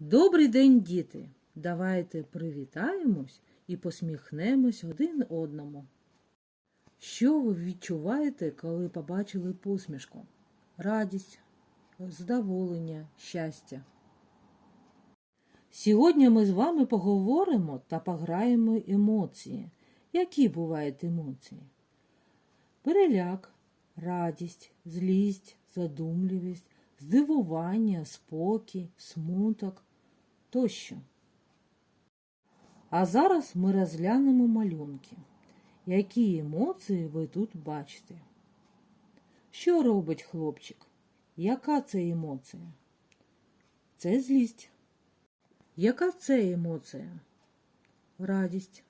Добрий день, діти! Давайте привітаємось і посміхнемось один одному. Що ви відчуваєте, коли побачили посмішку? Радість, задоволення, щастя. Сьогодні ми з вами поговоримо та пограємо емоції. Які бувають емоції? Переляк, радість, злість, задумливість, здивування, спокій, смуток тощо. А зараз ми розглянемо малюнки. Які емоції ви тут бачите? Що робить хлопчик? Яка це емоція? Це злість. Яка це емоція? Радість.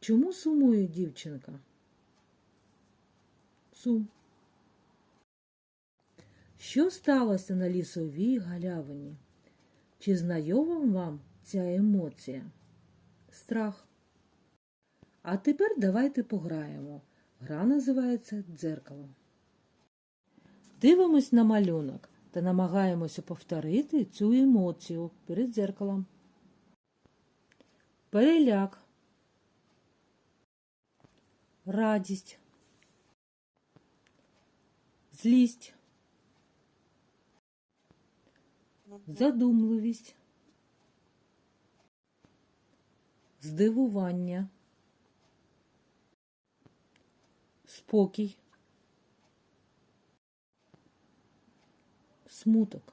Чому сумує дівчинка? Сум. Що сталося на лісовій галявині? Чи знайома вам ця емоція? Страх. А тепер давайте пограємо. Гра називається дзеркало. Дивимось на малюнок та намагаємося повторити цю емоцію перед дзеркалом. Переляк. Радість. Злість. Задумливість, здивування, спокій, смуток.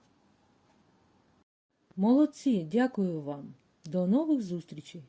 Молодці, дякую вам. До нових зустрічей!